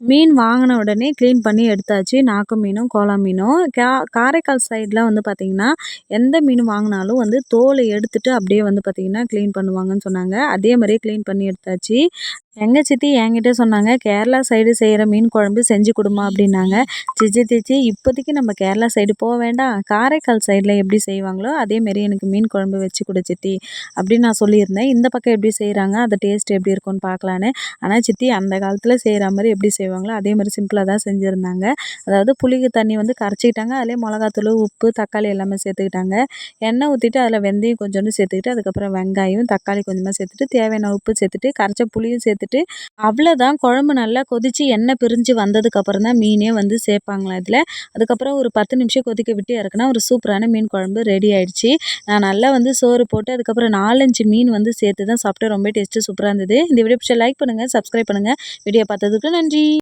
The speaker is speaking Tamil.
மீன் வாங்கின உடனே க்ளீன் பண்ணி எடுத்தாச்சு. நாக்கு மீனும் கோலா மீனும். கா காரைக்கால் சைடில் வந்து பார்த்திங்கன்னா எந்த மீன் வாங்கினாலும் வந்து தோலை எடுத்துட்டு அப்படியே வந்து பார்த்திங்கன்னா க்ளீன் பண்ணுவாங்கன்னு சொன்னாங்க. அதே மாதிரியே க்ளீன் பண்ணி எடுத்தாச்சு. எங்கள் சித்தி என்கிட்ட சொன்னாங்க கேரளா சைடு செய்கிற மீன் குழம்பு செஞ்சு கொடுமா அப்படின்னாங்க. சிச்சி திச்சி இப்போதைக்கு நம்ம கேரளா சைடு போக வேண்டாம். காரைக்கால் சைடில் எப்படி செய்வாங்களோ அதேமாரி எனக்கு மீன் குழம்பு வச்சு கொடு சித்தி அப்படின்னு நான் சொல்லியிருந்தேன். இந்த பக்கம் எப்படி செய்கிறாங்க அந்த டேஸ்ட் எப்படி இருக்கும்னு பார்க்கலான்னு. ஆனால் சித்தி அந்த காலத்தில் செய்கிற மாதிரி எப்படி செய்வாங்களோ அதே மாதிரி சிம்பிளாக தான் செஞ்சுருந்தாங்க. அதாவது புளிக்கு தண்ணி வந்து கரைச்சிக்கிட்டாங்க அதிலே மிளகாத்தூள் உப்பு தக்காளி எல்லாமே சேர்த்துக்கிட்டாங்க. எண்ணெய் ஊற்றிட்டு அதில் வெந்தயம் கொஞ்சோண்டு சேர்த்துக்கிட்டு அதுக்கப்புறம் வெங்காயம் தக்காளி கொஞ்சமாக சேர்த்துட்டு தேவையான உப்பு சேர்த்துட்டு கரைச்ச புளியும் சேர்த்து சேர்த்துட்டு அவ்வளோதான் குழம்பு நல்லா கொதித்து எண்ணெய் பிரிஞ்சு வந்ததுக்கப்புறம் தான் மீனே வந்து சேர்ப்பாங்களாம் இதில். அதுக்கப்புறம் ஒரு பத்து நிமிஷம் கொதிக்க விட்டு இறக்குனா ஒரு சூப்பரான மீன் குழம்பு ரெடி ஆயிடுச்சு. நான் நல்லா வந்து சோறு போட்டு அதுக்கப்புறம் நாலஞ்சு மீன் வந்து சேர்த்து தான் சாப்பிட்டு ரொம்ப டேஸ்ட்டு சூப்பராக இருந்தது. இந்த வீடியோ பிடிச்ச லைக் பண்ணுங்கள் சப்ஸ்கிரைப் பண்ணுங்கள் வீடியோ பார்த்ததுக்கு நன்றி.